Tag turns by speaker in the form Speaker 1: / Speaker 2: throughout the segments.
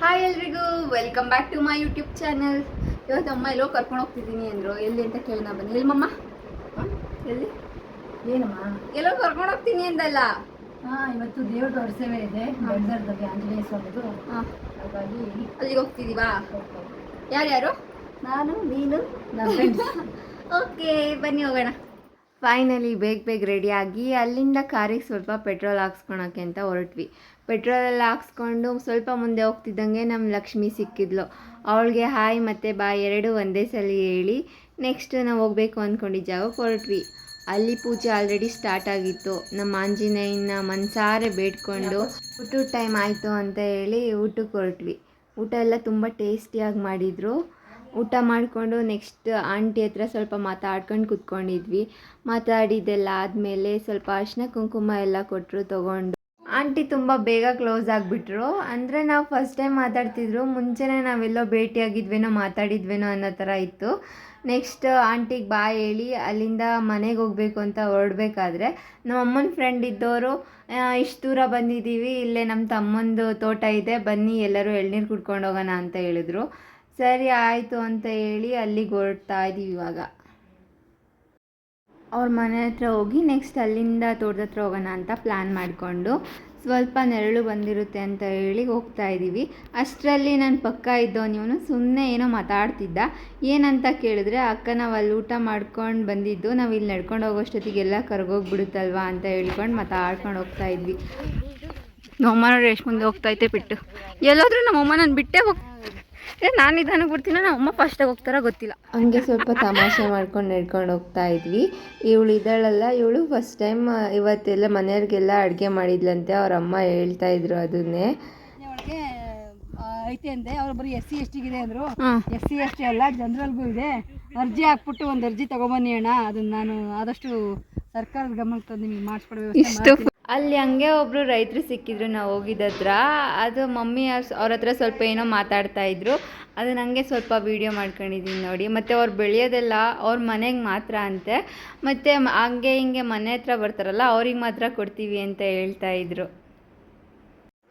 Speaker 1: Hi ಎಲ್ರಿಗೂ welcome back to my YouTube channel ಇವತ್ತು ಅಮ್ಮ ಎಲ್ಲೋ ಕರ್ಕೊಂಡು ಹೋಗ್ತಿದ್ದೀನಿ ಅಂದರು. ಎಲ್ಲಿ ಅಂತ ಕೇಳೋಣ ಬನ್ನಿ. ಎಲ್ಲಿ ಮಮ್ಮ ಎಲ್ಲಿ?
Speaker 2: ಏನಮ್ಮ?
Speaker 1: ಎಲ್ಲೋ ಕರ್ಕೊಂಡು ಹೋಗ್ತೀನಿ ಅಂದಲ್ಲ?
Speaker 2: ಹಾಂ ಇವತ್ತು ದೇವ್ರ ದೊಡ್ಡ ಇದೆ. ಬೆಳ್ದರ್ದಲ್ಲಿ ಆಂಜನೇಯ ಸ್ವಾಮಿದು.
Speaker 1: ಹಾಂ.
Speaker 2: ಹಾಗಾಗಿ
Speaker 1: ಅಲ್ಲಿಗೆ ಹೋಗ್ತಿದ್ದೀವಾ ಯಾರ್ಯಾರು?
Speaker 2: ನಾನು ನೀನು ನನ್ನ ಫ್ರೆಂಡ್ಸ್
Speaker 1: ಓಕೆ ಬನ್ನಿ ಹೋಗೋಣ. ಫೈನಲಿ ಬೇಗ ಬೇಗ ರೆಡಿಯಾಗಿ ಅಲ್ಲಿಂದ ಕಾರಿಗೆ ಸ್ವಲ್ಪ ಪೆಟ್ರೋಲ್ ಹಾಕ್ಸ್ಕೊಳಕ್ಕೆ ಅಂತ ಹೊರಟ್ವಿ. ಪೆಟ್ರೋಲ್ ಎಲ್ಲ ಹಾಕ್ಸ್ಕೊಂಡು ಸ್ವಲ್ಪ ಮುಂದೆ ಹೋಗ್ತಿದ್ದಂಗೆ ನಮ್ಮ ಲಕ್ಷ್ಮಿ ಸಿಕ್ಕಿದ್ಲು. ಅವಳಿಗೆ ಹಾಯ್ ಮತ್ತು ಬಾಯ್ ಎರಡು ಒಂದೇ ಸಲ ಹೇಳಿ ನೆಕ್ಸ್ಟ್ ನಾವು ಹೋಗಬೇಕು ಅಂದ್ಕೊಂಡಿದ್ದ ಜಾಗಕ್ಕೆ ಹೊರಟ್ವಿ ಅಲ್ಲಿ ಪೂಜೆ ಆಲ್ರೆಡಿ ಸ್ಟಾರ್ಟ್ ಆಗಿತ್ತು. ನಮ್ಮ ಆಂಜನೇಯನ ಮನ್ಸಾರೆ ಬೇಡ್ಕೊಂಡು, ಊಟದ ಟೈಮ್ ಆಯಿತು ಅಂತ ಹೇಳಿ ಊಟಕ್ಕೆ ಹೊರಟ್ವಿ ಊಟ ಎಲ್ಲ ತುಂಬ ಟೇಸ್ಟಿಯಾಗಿ ಮಾಡಿದರು. ಊಟ ಮಾಡಿಕೊಂಡು ನೆಕ್ಸ್ಟ್ ಆಂಟಿ ಹತ್ರ ಸ್ವಲ್ಪ ಮಾತಾಡ್ಕೊಂಡು ಕುತ್ಕೊಂಡಿದ್ವಿ. ಮಾತಾಡಿದ್ದೆಲ್ಲ ಆದಮೇಲೆ ಸ್ವಲ್ಪ ಅರಿಶಿನ ಕುಂಕುಮ ಎಲ್ಲ ಕೊಟ್ಟರು ತೊಗೊಂಡು. ಆಂಟಿ ತುಂಬ ಬೇಗ ಕ್ಲೋಸ್ ಆಗಿಬಿಟ್ರು. ಅಂದರೆ ನಾವು ಫಸ್ಟ್ ಟೈಮ್ ಮಾತಾಡ್ತಿದ್ರು, ಮುಂಚೆನೇ ನಾವೆಲ್ಲೋ ಭೇಟಿಯಾಗಿದ್ವೇನೋ ಮಾತಾಡಿದ್ವೇನೋ ಅನ್ನೋ ಥರ ಇತ್ತು. ನೆಕ್ಸ್ಟ್ ಆಂಟಿಗೆ ಬಾಯ್ ಹೇಳಿ, ಅಲ್ಲಿಂದ ಮನೆಗೆ ಹೋಗಬೇಕು ಅಂತ ಹೊರಡ್ಬೇಕಾದ್ರೆ ನಮ್ಮ ಅಮ್ಮನ ಫ್ರೆಂಡ್ ಇದ್ದವರು ಇಷ್ಟು ದೂರ ಬಂದಿದ್ದೀವಿ, ಇಲ್ಲೇ ನಮ್ಮ ತಮ್ಮಂದು ತೋಟ ಇದೆ, ಬನ್ನಿ, ಎಲ್ಲರೂ ಎಳ್ನೀರು ಕುಡ್ಕೊಂಡು ಹೋಗೋಣ ಅಂತ ಹೇಳಿದ್ರು. ಸರಿ, ಆಯಿತು ಅಂತ ಹೇಳಿ ಅಲ್ಲಿಗೆ ಹೊರಡ್ತಾ ಇದ್ದೀವಿ ಇವಾಗ. ಅವ್ರ ಮನೆ ಹತ್ರ ಹೋಗಿ ನೆಕ್ಸ್ಟ್ ಅಲ್ಲಿಂದ ತೋಟದ ಹತ್ರ ಹೋಗೋಣ ಅಂತ ಪ್ಲ್ಯಾನ್ ಮಾಡಿಕೊಂಡು ಸ್ವಲ್ಪ ನೆರಳು ಬಂದಿರುತ್ತೆ ಅಂತ ಹೇಳಿ ಹೋಗ್ತಾ ಇದ್ದೀವಿ. ಅಷ್ಟರಲ್ಲಿ ನನ್ನ ಪಕ್ಕ ಇದ್ದವನಿವನು ಸುಮ್ಮನೆ ಏನೋ ಮಾತಾಡ್ತಿದ್ದ. ಏನಂತ ಕೇಳಿದ್ರೆ ಅಕ್ಕ ನಾವು ಅಲ್ಲಿ ಊಟ ಮಾಡ್ಕೊಂಡು ಬಂದಿದ್ದು, ನಾವು ಇಲ್ಲಿ ನಡ್ಕೊಂಡು ಹೋಗೋಷ್ಟೊತ್ತಿಗೆಲ್ಲ ಕರ್ಗೋಗ್ಬಿಡುತ್ತಲ್ವಾ? ಅಂತ ಹೇಳ್ಕೊಂಡು ಮಾತಾಡ್ಕೊಂಡು ಹೋಗ್ತಾ ಇದ್ವಿ. ನಮ್ಮಮ್ಮ ನೋಡಿ, ಎಷ್ಟು ಮುಂದೆ ಹೋಗ್ತಾ ಬಿಟ್ಟು. ಎಲ್ಲೋದ್ರೂ ನಮ್ಮಮ್ಮ ನಾನು ಬಿಟ್ಟೆ ಹೋಗ್ ಏ ನಾನು ನಿಧಾನಕ್ಕೆ ನಮ್ಮ ಅಮ್ಮ ಫಸ್ಟಾಗಿ ಹೋಗ್ತಾರೋ ಗೊತ್ತಿಲ್ಲ. ಹಂಗೆ ಸ್ವಲ್ಪ ತಮಾಷೆ ಮಾಡ್ಕೊಂಡು ನಡ್ಕೊಂಡು ಹೋಗ್ತಾ ಇದ್ವಿ. ಇವಳು ಇದ್ದಾಳಲ್ಲ ಇವಳು ಫಸ್ಟ್ ಟೈಮ್ ಇವತ್ತೆಲ್ಲ ಮನೆಯವ್ರಿಗೆಲ್ಲ ಅಡುಗೆ ಮಾಡಿದ್ಲಂತೆ ಅವ್ರ ಅಮ್ಮ ಹೇಳ್ತಾ ಇದ್ರು ಅದನ್ನೇ.
Speaker 2: ಐತೆ ಅಂದೆ ಅವ್ರು ಬರೀ ಎಸ್ ಸಿ ಎಸ್ ಟಿಗಿದೆ ಅಂದ್ರು. ಎಸ್ ಸಿ ಎಸ್ ಟಿ ಅಲ್ಲ ಜನರಲ್ಗೂ ಇದೆ. ಅರ್ಜಿ ಹಾಕ್ಬಿಟ್ಟು ಒಂದು ಅರ್ಜಿ ತಗೊಂಬನ್ನಿ ಅಣ್ಣ ಅದನ್ನ ನಾನು ಆದಷ್ಟು ಸರ್ಕಾರದ ಗಮನಕ್ಕೆ ತಂದು ನಿಮಗೆ ಮಾಡಿಸ್ಕೊಡ್ಬೇಕು
Speaker 1: ಇಷ್ಟು ಅಲ್ಲಿ ಹಂಗೆ ಒಬ್ರು ರೈತರು ಸಿಕ್ಕಿದ್ರು ನಾವು ಹೋಗಿದ್ದತ್ರ ಅದು ಮಮ್ಮಿ ಅವ್ರ ಹತ್ರ ಸ್ವಲ್ಪ ಏನೋ ಮಾತಾಡ್ತಾ ಇದ್ರು. ಅದು ನನಗೆ ಸ್ವಲ್ಪ ವೀಡಿಯೋ ಮಾಡ್ಕೊಂಡಿದ್ದೀನಿ ನೋಡಿ. ಮತ್ತು ಅವ್ರು ಬೆಳೆಯೋದೆಲ್ಲ ಅವ್ರ ಮನೆಗೆ ಮಾತ್ರ ಅಂತೆ. ಮತ್ತು ಹಂಗೆ ಹಿಂಗೆ ಮನೆ ಹತ್ರ ಬರ್ತಾರಲ್ಲ ಅವ್ರಿಗೆ ಮಾತ್ರ ಕೊಡ್ತೀವಿ ಅಂತ ಹೇಳ್ತಾ ಇದ್ರು.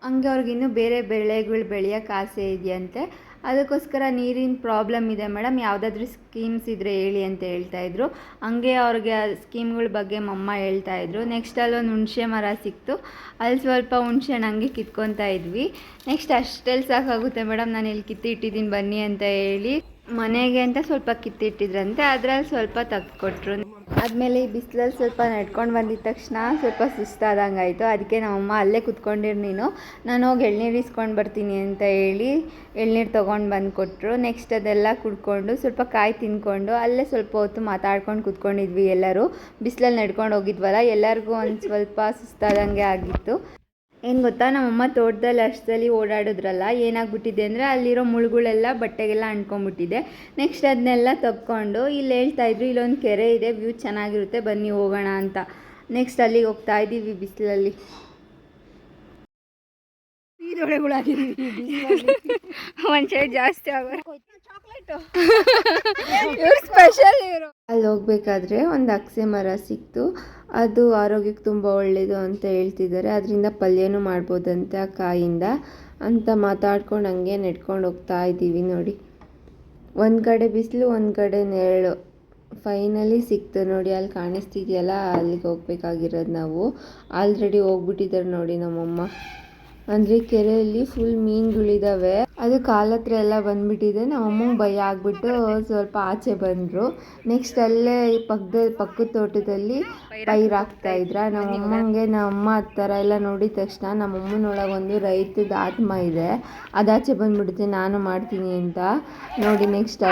Speaker 1: ಹಂಗೆ ಅವ್ರಿಗಿನ್ನೂ ಬೇರೆ ಬೆಳೆಗಳು ಬೆಳೆಯೋಕೆ ಆಸೆ ಇದೆಯಂತೆ. ಅದಕ್ಕೋಸ್ಕರ ನೀರಿನ ಪ್ರಾಬ್ಲಮ್ ಇದೆ ಮೇಡಮ್ ಯಾವುದಾದ್ರೂ ಸ್ಕೀಮ್ಸ್ ಇದ್ದರೆ ಹೇಳಿ ಅಂತ ಹೇಳ್ತಾ ಇದ್ರು. ಹಂಗೆ ಅವ್ರಿಗೆ ಆ ಸ್ಕೀಮ್ಗಳ ಬಗ್ಗೆ ಮಮ್ಮ ಹೇಳ್ತಾ ಇದ್ರು. ನೆಕ್ಸ್ಟ್ ಅಲ್ಲೊಂದು ಹುಣಸೆ ಮರ ಸಿಕ್ತು. ಅಲ್ಲಿ ಸ್ವಲ್ಪ ಹುಣಸೆ ಹಣ್ಣು ಹಂಗೆ ಕಿತ್ಕೊತಾ ಇದ್ವಿ. ನೆಕ್ಸ್ಟ್ ಅಷ್ಟೆಲ್ಲಿ ಸಾಕಾಗುತ್ತೆ ಮೇಡಮ್ ನಾನು ಇಲ್ಲಿ ಕಿತ್ತಿಟ್ಟಿದ್ದೀನಿ ಬನ್ನಿ ಅಂತ ಹೇಳಿ. ಮನೆಗೆ ಅಂತ ಸ್ವಲ್ಪ ಕಿತ್ತಿಟ್ಟಿದ್ರಂತೆ, ಅದ್ರಲ್ಲಿ ಸ್ವಲ್ಪ ತೆಗ್ದುಕೊಟ್ರು. ಆದ್ಮೇಲೆ ಈ ಬಿಸಿಲಲ್ಲಿ ಸ್ವಲ್ಪ ನಡ್ಕೊಂಡು ಬಂದಿದ್ದ ತಕ್ಷಣ ಸ್ವಲ್ಪ ಸುಸ್ತಾದಂಗೆ ಆಯಿತು ಅದಕ್ಕೆ ನಮ್ಮಮ್ಮ ಅಲ್ಲೇ ಕುತ್ಕೊಂಡಿರು ನೀನು. ನಾನು ಹೋಗಿ ಎಳ್ನೀರು ಇಸ್ಕೊಂಡು ಬರ್ತೀನಿ ಅಂತ ಹೇಳಿ ಎಳ್ನೀರು ತೊಗೊಂಡು ಬಂದು ಕೊಟ್ಟರು ನೆಕ್ಸ್ಟ್ ಅದೆಲ್ಲ ಕುಡ್ಕೊಂಡು ಸ್ವಲ್ಪ ಕಾಯಿ ತಿನ್ಕೊಂಡು ಅಲ್ಲೇ ಸ್ವಲ್ಪ ಹೊತ್ತು ಮಾತಾಡ್ಕೊಂಡು ಕುತ್ಕೊಂಡಿದ್ವಿ ಎಲ್ಲರೂ. ಬಿಸಿಲಲ್ಲಿ ನಡ್ಕೊಂಡು ಹೋಗಿದ್ವಲ್ಲ, ಎಲ್ಲರಿಗೂ ಒಂದು ಸ್ವಲ್ಪ ಸುಸ್ತಾದಂಗೆ ಆಗಿತ್ತು. ಏನು ಗೊತ್ತಾ? ನಮ್ಮಮ್ಮ ತೋಟದಲ್ಲಿ ಅಷ್ಟದಲ್ಲಿ ಓಡಾಡಿದ್ರಲ್ಲ ಏನಾಗ್ಬಿಟ್ಟಿದೆ ಅಂದರೆ ಅಲ್ಲಿರೋ ಮುಳುಗಳೆಲ್ಲ ಬಟ್ಟೆಗೆಲ್ಲ ಅಂಟ್ಕೊಂಡ್ಬಿಟ್ಟಿದೆ. ನೆಕ್ಸ್ಟ್ ಅದನ್ನೆಲ್ಲ ತಕ್ಕೊಂಡು ಇಲ್ಲಿ ಹೇಳ್ತಾ ಇದ್ರು ಇಲ್ಲೊಂದು ಕೆರೆ ಇದೆ ವ್ಯೂ ಚೆನ್ನಾಗಿರುತ್ತೆ ಬನ್ನಿ ಹೋಗೋಣ ಅಂತ. ನೆಕ್ಸ್ಟ್ ಅಲ್ಲಿಗೆ ಹೋಗ್ತಾ ಇದ್ದೀವಿ ಬಿಸಿಲಲ್ಲಿ. ಮನುಷ್ಯ ಜಾಸ್ತಿ ಸ್ಪೆಷಲ್ ಇವರು. ಅಲ್ಲಿ ಹೋಗ್ಬೇಕಾದ್ರೆ ಒಂದು ಅಕ್ಸೆ ಮರ ಸಿಕ್ತು. ಅದು ಆರೋಗ್ಯಕ್ಕೆ ತುಂಬ ಒಳ್ಳೆಯದು ಅಂತ ಹೇಳ್ತಿದ್ದಾರೆ. ಅದರಿಂದ ಪಲ್ಯನೂ ಮಾಡ್ಬೋದಂತೆ ಆ ಕಾಯಿಂದ ಅಂತ ಮಾತಾಡ್ಕೊಂಡು ಹಂಗೆ ನೆಡ್ಕೊಂಡು ಹೋಗ್ತಾ ಇದ್ದೀವಿ ನೋಡಿ. ಒಂದು ಕಡೆ ಬಿಸಿಲು, ಒಂದು ಕಡೆ ನೆರಳು. ಫೈನಲಿ ಸಿಕ್ತು ನೋಡಿ, ಅಲ್ಲಿ ಕಾಣಿಸ್ತಿದೆಯಲ್ಲ, ಅಲ್ಲಿಗೆ ಹೋಗ್ಬೇಕಾಗಿರೋದು ನಾವು. ಆಲ್ರೆಡಿ ಹೋಗ್ಬಿಟ್ಟಿದ್ದಾರೆ ನೋಡಿ ನಮ್ಮಮ್ಮ. ಅಂದರೆ ಕೆರೆಯಲ್ಲಿ ಫುಲ್ ಮೀನುಗಳಿದಾವೆ. ಅದು ಕಾಲ ಹತ್ರ ಎಲ್ಲ ಬಂದ್ಬಿಟ್ಟಿದೆ. ನಮ್ಮಮ್ಮ ಭಯ ಆಗಿಬಿಟ್ಟು ಸ್ವಲ್ಪ ಆಚೆ ಬಂದರು. ನೆಕ್ಸ್ಟ್ ಅಲ್ಲೇ ಈ ಪಕ್ಕದ ಪಕ್ಕದ ತೋಟದಲ್ಲಿ ಪೈರ್ ಹಾಕ್ತಾ ಇದ್ರ. ನಮ್ಮಮ್ಮಂಗೆ ನಮ್ಮಮ್ಮ ಆ ಥರ ಎಲ್ಲ ನೋಡಿದ ತಕ್ಷಣ ನಮ್ಮಮ್ಮನೊಳಗೆ ಒಂದು ರೈತದ ಆತ್ಮ ಇದೆ. ಅದಾಚೆ ಬಂದ್ಬಿಡುತ್ತೆ ನಾನು ಮಾಡ್ತೀನಿ ಅಂತ. ನೋಡಿ ನೆಕ್ಸ್ಟ್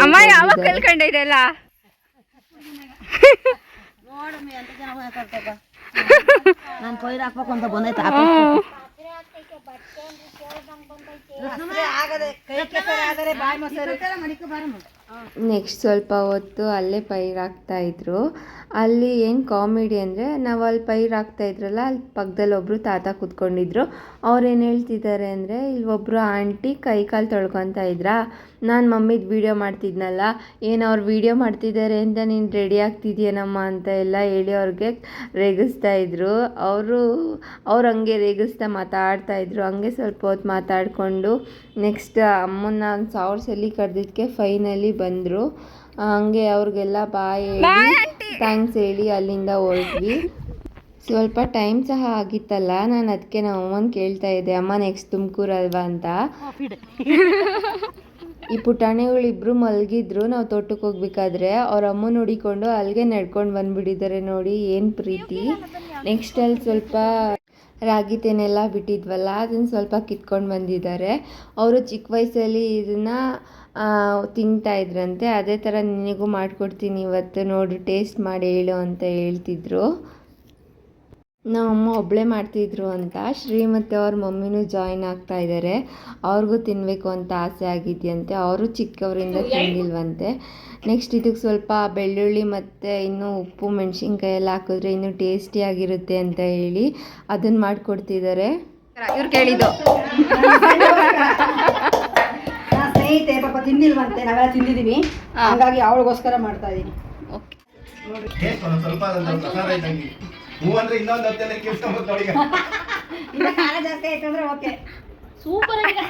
Speaker 2: ನಾನು ಹಾಕ್ಬೇಕು ಅಂತ ಬಂದೈತೆ ಆಗದೆ ಕೈ ಕೆಸರು ಆದರೆ ಬಾಯಿ ಮೊಸರು. ಮಡಿಕೆ ಬಾರಮ್ಮ.
Speaker 1: ನೆಕ್ಸ್ಟ್ ಸ್ವಲ್ಪ ಹೊತ್ತು ಅಲ್ಲೇ ಪೈರು ಹಾಕ್ತಾ ಇದ್ರು. ಅಲ್ಲಿ ಏನು ಕಾಮಿಡಿ ಅಂದರೆ ನಾವು ಅಲ್ಲಿ ಪೈರು ಹಾಕ್ತಾ ಇದ್ರಲ್ಲ, ಅಲ್ಲಿ ಪಕ್ಕದಲ್ಲಿ ಒಬ್ಬರು ತಾತ ಕೂತ್ಕೊಂಡಿದ್ರು. ಅವ್ರು ಏನು ಹೇಳ್ತಿದ್ದಾರೆ ಅಂದರೆ, ಇಲ್ಲಿ ಒಬ್ಬರು ಆಂಟಿ ಕೈ ಕಾಲು ತೊಳ್ಕೊತಾ ಇದ್ರಾ? ನಾನು ಮಮ್ಮಿದು ವೀಡಿಯೋ ಮಾಡ್ತಿದ್ನಲ್ಲ, ಏನು ಅವ್ರು ವೀಡಿಯೋ ಮಾಡ್ತಿದ್ದಾರೆ ಅಂತ ನೀನು ರೆಡಿ ಆಗ್ತಿದ್ಯೇನಮ್ಮ ಅಂತ ಎಲ್ಲ ಹೇಳಿ ಅವ್ರಿಗೆ ರೇಗಿಸ್ತಾ ಇದ್ರು. ಅವರು, ಅವ್ರು ಹಂಗೆ ರೇಗಿಸ್ತಾ ಮಾತಾಡ್ತಾ ಇದ್ರು. ಹಂಗೆ ಸ್ವಲ್ಪ ಹೊತ್ತು ಮಾತಾಡಿಕೊಂಡು, ನೆಕ್ಸ್ಟ್ ಅಮ್ಮನ್ನ ಒಂದು ಸಾವಿರ ಸಲ ಕರೆದಿದ್ದಕ್ಕೆ ಫೈನಲಿ ಬಂದರು. ಹಂಗೆ ಅವ್ರಿಗೆಲ್ಲ ಬಾಯ್ ಹೇಳಿ ಥ್ಯಾಂಕ್ಸ್ ಹೇಳಿ ಅಲ್ಲಿಂದ ಹೊರಟ್ವಿ ಸ್ವಲ್ಪ ಟೈಮ್ ಸಹ ಆಗಿತ್ತಲ್ಲ ನಾನು ಅದಕ್ಕೆ ನಮ್ಮ ಅಮ್ಮನ ಕೇಳ್ತಾ ಇದ್ದೆ ಅಮ್ಮ ನೆಕ್ಸ್ಟ್ ತುಮಕೂರು ಅಲ್ವಾ ಅಂತ. ಈ ಪುಟಾಣಿಗಳಿಬ್ರು ಮಲಗಿದ್ರು ನಾವು ತೋಟಕ್ಕೆ ಹೋಗ್ಬೇಕಾದ್ರೆ ಅವ್ರ ಅಮ್ಮ ನೋಡಿಕೊಂಡು ಅಲ್ಲಿಗೆ ನಡ್ಕೊಂಡು ಬಂದ್ಬಿಟ್ಟಿದ್ದಾರೆ ನೋಡಿ ಏನು ಪ್ರೀತಿ. ನೆಕ್ಸ್ಟ್ ಅಲ್ಲಿ ಸ್ವಲ್ಪ ರಾಗಿ ತೇನೆಲ್ಲ ಬಿಟ್ಟಿದ್ವಲ್ಲ ಅದನ್ನು ಸ್ವಲ್ಪ ಕಿತ್ಕೊಂಡು ಬಂದಿದ್ದಾರೆ. ಅವರು ಚಿಕ್ಕ ವಯಸ್ಸಲ್ಲಿ ಇದನ್ನು ತಿಂತಾ ಇದ್ರಂತೆ. ಅದೇ ಥರ ನಿನಗೂ ಮಾಡಿಕೊಡ್ತೀನಿ ಇವತ್ತು. ನೋಡು, ಟೇಸ್ಟ್ ಮಾಡಿ ಹೇಳು ಅಂತ ಹೇಳ್ತಿದ್ರು. ನಮ್ಮಮ್ಮ ಒಬ್ಬಳೇ ಮಾಡ್ತಿದ್ರು ಅಂತ. ಶ್ರೀ ಅವ್ರ ಮಮ್ಮಿನೂ ಜಾಯಿನ್ ಆಗ್ತಾ ಇದ್ದಾರೆ ಅವ್ರಿಗೂ ತಿನ್ನಬೇಕು ಅಂತ ಆಸೆ ಆಗಿದೆಯಂತೆ. ಅವರು ಚಿಕ್ಕವರಿಂದ ತಿಂದಿಲ್ವಂತೆ. ನೆಕ್ಸ್ಟ್ ಇದಕ್ಕೆ ಸ್ವಲ್ಪ ಬೆಳ್ಳುಳ್ಳಿ ಮತ್ತು ಇನ್ನೂ ಉಪ್ಪು ಮೆಣಸಿನ್ಕಾಯಿ ಎಲ್ಲ ಹಾಕಿದ್ರೆ ಇನ್ನೂ ಟೇಸ್ಟಿಯಾಗಿರುತ್ತೆ ಅಂತ ಹೇಳಿ ಅದನ್ನು ಮಾಡಿಕೊಡ್ತಿದ್ದಾರೆ ಇವ್ರು ಕೇಳಿದ್ದು.
Speaker 2: ಸ್ನೇಹಿತೆ ಪಾಪ ತಿಂದಿಲ್ವಂತೆ ನಾವೆಲ್ಲ ತಿಂದಿದೀವಿ. ಹಾಗಾಗಿ ಅವಳಿಗೋಸ್ಕರ ಮಾಡ್ತಾ ಇದೀನಿ. ಇನ್ನ ಖಾರ ಜಾಸ್ತಿ ಆಯ್ತು ಅಂದ್ರೆ ಓಕೆ
Speaker 3: ಸೂಪರ್ ಆಗಿದೆ.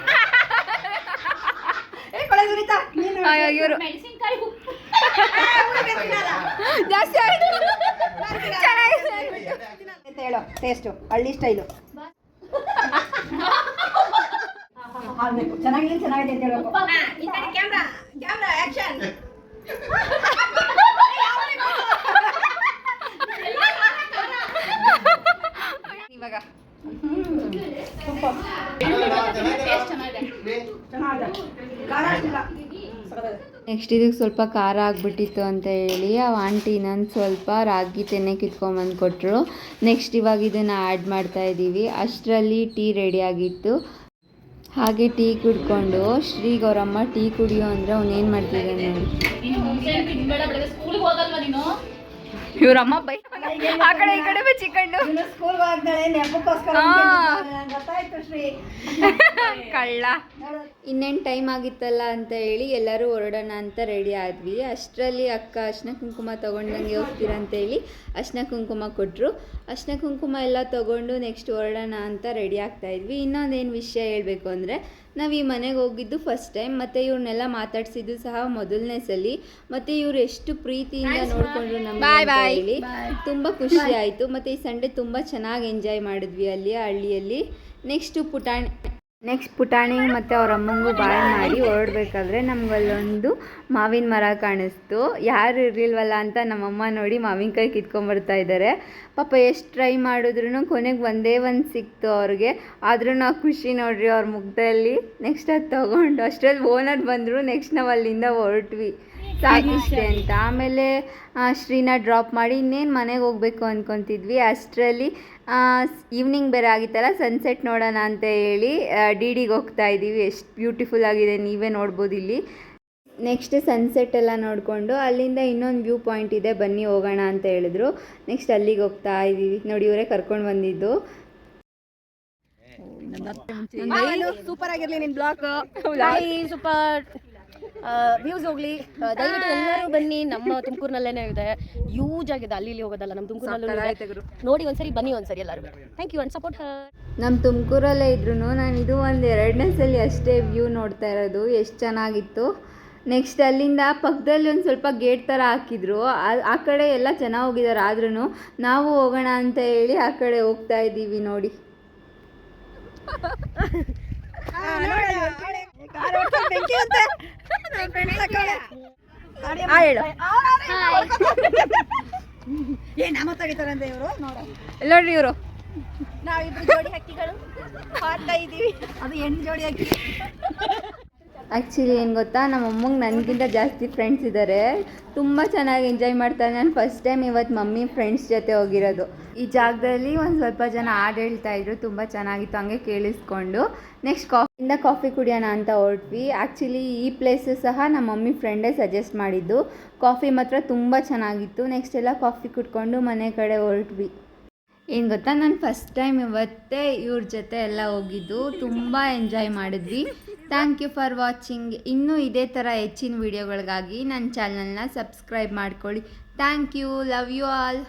Speaker 2: ಏ ಕೊಳೆ ಸುರಿತಾ ನೀನು
Speaker 1: ಇವರು.
Speaker 3: ಮೆಣಸಿನ್ಕಾಯಿ
Speaker 1: ಜಾಸ್ತಿ ಆಯ್ತು.
Speaker 2: ಅಂತ ಹೇಳು ಟೇಸ್ಟು ಹಳ್ಳಿ ಸ್ಟೈಲು ಚೆನ್ನಾಗಿದೆ ಚೆನ್ನಾಗಿದೆ ಅಂತ ಹೇಳ್ಬೇಕು. ಕ್ಯಾಮ್ರಾ ಕ್ಯಾಮ್ರಾ ಆಕ್ಷನ್
Speaker 1: ಇವಾಗ. ನೆಕ್ಸ್ಟ್ ಇದಕ್ಕೆ ಸ್ವಲ್ಪ ಖಾರ ಆಗಿಬಿಟ್ಟಿತ್ತು ಅಂತ ಹೇಳಿ ಆ ಆಂಟಿ ಇನ್ನೊಂದು ಸ್ವಲ್ಪ ರಾಗಿ ತೆನೆ ಕಿತ್ಕೊಂಬಂದು ಕೊಟ್ಟರು ನೆಕ್ಸ್ಟ್ ಇವಾಗ ಇದನ್ನು ಆ್ಯಡ್ ಮಾಡ್ತಾ ಇದ್ದೀವಿ ಅಷ್ಟರಲ್ಲಿ ಟೀ ರೆಡಿ ಆಗಿತ್ತು. ಹಾಗೆ ಟೀ ಕುಡ್ಕೊಂಡು ಶ್ರೀ ಗೌರಮ್ಮ ಟೀ ಕುಡಿಯೋ ಅಂದರೆ ಅವನೇನು ಮಾಡ್ತಿದ್ದಾನೆ? ನೋಡಿ
Speaker 3: ನೀನು?
Speaker 1: ಇವ್ರಮ್ಮ ಬೈ ಆ ಕಡೆ ಈ ಕಡೆ
Speaker 2: ಸ್ಕೂಲ್ ನೆಪಕ್ಕೋಸ್ಕರ ಗೊತ್ತಾಯ್ತು ಶ್ರೀ.
Speaker 1: ಕಳ್ಳ. ಇನ್ನೇನು ಟೈಮ್ ಆಗಿತ್ತಲ್ಲ ಅಂತ ಹೇಳಿ ಎಲ್ಲರೂ ಹೊರಡೋಣ ಅಂತ ರೆಡಿ ಆದ್ವಿ. ಅಷ್ಟರಲ್ಲಿ ಅಕ್ಕ ಅಶ್ನ ಕುಂಕುಮ ತೊಗೊಂಡಂಗೆ ಹೋಗ್ತೀರ ಅಂತ ಹೇಳಿ ಅಶ್ನ ಕುಂಕುಮ ಕೊಟ್ಟರು ಅಶ್ನ ಕುಂಕುಮ ಎಲ್ಲ ತೊಗೊಂಡು ನೆಕ್ಸ್ಟ್ ಹೊರಡೋಣ ಅಂತ ರೆಡಿ ಆಗ್ತಾ ಇದ್ವಿ. ಇನ್ನೊಂದೇನು ವಿಷಯ ಹೇಳಬೇಕು ಅಂದರೆ ನಾವು ಈ ಮನೆಗೆ ಹೋಗಿದ್ದು ಫಸ್ಟ್ ಟೈಮ್ ಮತ್ತೆ ಇವ್ರನ್ನೆಲ್ಲ ಮಾತಾಡ್ಸಿದ್ದು ಸಹ ಮೊದಲನೇ ಸಲಿ. ಮತ್ತೆ ಇವ್ರು ಎಷ್ಟು ಪ್ರೀತಿಯಿಂದ ನೋಡಿಕೊಂಡ್ರು ನಮ್ಮ ಹೇಳಿ. ತುಂಬ ಖುಷಿ ಆಯಿತು. ಮತ್ತೆ ಈ ಸಂಡೇ ತುಂಬ ಚೆನ್ನಾಗಿ ಎಂಜಾಯ್ ಮಾಡಿದ್ವಿ ಅಲ್ಲಿ ಹಳ್ಳಿಯಲ್ಲಿ. ನೆಕ್ಸ್ಟು ಪುಟಾಣಿ ನೆಕ್ಸ್ಟ್ ಪುಟಾಣಿ ಮತ್ತು ಅವ್ರ ಅಮ್ಮಂಗೂ ಬಾಯ್ ಮಾಡಿ ಹೊರಡ್ಬೇಕಾದ್ರೆ ನಮ್ಗಲ್ಲೊಂದು ಮಾವಿನ ಮರ ಕಾಣಿಸ್ತು. ಯಾರು ಇರಲಿಲ್ವಲ್ಲ ಅಂತ ನಮ್ಮಮ್ಮ ನೋಡಿ ಮಾವಿನಕಾಯಿ ಕಿತ್ಕೊಂಡ್ಬರ್ತಾ ಇದ್ದಾರೆ ಪಾಪ ಎಷ್ಟು ಟ್ರೈ ಮಾಡಿದ್ರು ಕೊನೆಗೆ ಒಂದೇ ಒಂದು ಸಿಕ್ತು ಅವ್ರಿಗೆ. ಆದ್ರೂ ನಾವು ಖುಷಿ ನೋಡ್ರಿ ಅವ್ರ ಮುಖದಲ್ಲಿ ನೆಕ್ಸ್ಟ್ ಅದು ತೊಗೊಂಡು, ಅಷ್ಟರಲ್ಲಿ ಓನರ್ ಬಂದರು ನೆಕ್ಸ್ಟ್ ನಾವು ಅಲ್ಲಿಂದ ಹೊರಟ್ವಿ. ಸಾಕಿಷ್ಟೇ ಅಂತ. ಆಮೇಲೆ ಆ, ಶ್ರೀನ ಡ್ರಾಪ್ ಮಾಡಿ ಇನ್ನೇನು ಮನೆಗೆ ಹೋಗ್ಬೇಕು ಅಂದ್ಕೊತಿದ್ವಿ ಅಷ್ಟರಲ್ಲಿ ಈವ್ನಿಂಗ್ ಬೇರೆ ಆಗಿತ್ತಲ್ಲ ಸನ್ಸೆಟ್ ನೋಡೋಣ ಅಂತ ಹೇಳಿ ಡಿ ಡಿಗೆ ಹೋಗ್ತಾ ಇದ್ದೀವಿ. ಎಷ್ಟು ಬ್ಯೂಟಿಫುಲ್ ಆಗಿದೆ ನೀವೇ ನೋಡ್ಬೋದು ಇಲ್ಲಿ. ನೆಕ್ಸ್ಟ್ ಸನ್ಸೆಟ್ ಎಲ್ಲ ನೋಡಿಕೊಂಡು ಅಲ್ಲಿಂದ ಇನ್ನೊಂದು ವ್ಯೂ ಪಾಯಿಂಟ್ ಇದೆ ಬನ್ನಿ ಹೋಗೋಣ ಅಂತ ಹೇಳಿದ್ರು. ನೆಕ್ಸ್ಟ್ ಅಲ್ಲಿಗೆ ಹೋಗ್ತಾ ಇದ್ದೀವಿ. ನೋಡಿ ಇವರೇ ಕರ್ಕೊಂಡು ಬಂದಿದ್ದು.
Speaker 2: ಸೂಪರ್ ಆಗಿರಲಿ ನಿನ್ ಬ್ಲಾಗ್
Speaker 3: ಸೂಪರ್ ವ್ಯೂಸ್ ಹೋಗ್ಲಿ. ದಯವಿಟ್ಟು ಎಲ್ಲರೂ ಬನ್ನಿ. ನಮ್ಮ ತುಮಕೂರಿನಲ್ಲೇನೆ ಇದೆ. ಯೂಜ್ ಆಗಿದೆ. ಅಲ್ಲಿ ಇಲ್ಲಿ ಹೋಗೋದಲ್ಲ. ನಮ್ಮ ತುಮಕೂರಿನಲ್ಲೂ ನೋಡಿ ಒಂದ್ಸರಿ ಬನ್ನಿ ಒಂದ್ಸರಿ ಎಲ್ಲರೂ. Thank you and support her
Speaker 1: ನಮ್ಮ ತುಮಕೂರಲ್ಲೇ ಇದ್ರು ನಾನು ಇದು ಒಂದು ಎರಡನೇ ಸಲ ಅಷ್ಟೇ ವ್ಯೂ ನೋಡ್ತಾ ಇರೋದು. ಎಷ್ಟು ಚೆನ್ನಾಗಿತ್ತು. ನೆಕ್ಸ್ಟ್ ಅಲ್ಲಿಂದ ಪಕ್ಕದಲ್ಲಿ ಒಂದು ಸ್ವಲ್ಪ ಗೇಟ್ ಥರ ಹಾಕಿದ್ರು. ಆ- ಆ ಕಡೆ ಎಲ್ಲ ಚೆನ್ನಾಗಿ ಹೋಗಿದ್ದಾರೆ ಆದ್ರೂ ನಾವು ಹೋಗೋಣ ಅಂತ ಹೇಳಿ ಆ ಕಡೆ ಹೋಗ್ತಾ ಇದ್ದೀವಿ ನೋಡಿ.
Speaker 2: ಏ ನಮ್ಮ ತೆಗಿತಾರೆ ಅಂತ ಇವರು? ನೋಡ.
Speaker 1: ನೋಡ್ರಿ ಇವರು?
Speaker 2: ನಾವಿಬ್ರು ಜೋಡಿ ಹಕ್ಕಿಗಳು. ಹಾಕ್ತಾ ಇದೀವಿ. ಅದು ಹೆಣ್ಣು ಜೋಡಿ ಹಕ್ಕಿ.
Speaker 1: ಆ್ಯಕ್ಚುಲಿ ಏನು ಗೊತ್ತಾ? ನಮ್ಮ ಅಮ್ಮಂಗೆ ನನಗಿಂತ ಜಾಸ್ತಿ ಫ್ರೆಂಡ್ಸ್ ಇದ್ದಾರೆ ತುಂಬ ಚೆನ್ನಾಗಿ ಎಂಜಾಯ್ ಮಾಡ್ತಾರೆ. ನಾನು ಫಸ್ಟ್ ಟೈಮ್ ಇವತ್ತು ಮಮ್ಮಿ ಫ್ರೆಂಡ್ಸ್ ಜೊತೆ ಹೋಗಿರೋದು. ಈ ಜಾಗದಲ್ಲಿ ಒಂದು ಸ್ವಲ್ಪ ಜನ ಹಾಡು ಹೇಳ್ತಾ ಇದ್ರು. ತುಂಬ ಚೆನ್ನಾಗಿತ್ತು. ಹಂಗೆ ಕೇಳಿಸ್ಕೊಂಡು. ನೆಕ್ಸ್ಟ್ ಕಾಫಿಯಿಂದ ಕಾಫಿ ಕುಡಿಯೋಣ ಅಂತ ಹೊರಟ್ವಿ. ಆ್ಯಕ್ಚುಲಿ ಈ ಪ್ಲೇಸು ಸಹ ನಮ್ಮ ಮಮ್ಮಿ ಫ್ರೆಂಡೇ ಸಜೆಸ್ಟ್ ಮಾಡಿದ್ದು. ಕಾಫಿ ಮಾತ್ರ ತುಂಬ ಚೆನ್ನಾಗಿತ್ತು. ನೆಕ್ಸ್ಟ್ ಎಲ್ಲ ಕಾಫಿ ಕುಡ್ಕೊಂಡು ಮನೆ ಕಡೆ ಹೊರಟ್ವಿ. ಏನು ಗೊತ್ತಾ? ನಾನು ಫಸ್ಟ್ ಟೈಮ್ ಇವತ್ತೇ ಇವ್ರ ಜೊತೆ ಎಲ್ಲ ಹೋಗಿದ್ದು. ತುಂಬ ಎಂಜಾಯ್ ಮಾಡಿದ್ವಿ. ಥ್ಯಾಂಕ್ ಯು ಫಾರ್ ವಾಚಿಂಗ್ ಇನ್ನೂ ಇದೇ ಥರ ಹೆಚ್ಚಿನ ವೀಡಿಯೋಗಳಿಗಾಗಿ ನನ್ನ ಚಾನಲ್ನ ಸಬ್ಸ್ಕ್ರೈಬ್ ಮಾಡ್ಕೊಳ್ಳಿ. Thank you love you all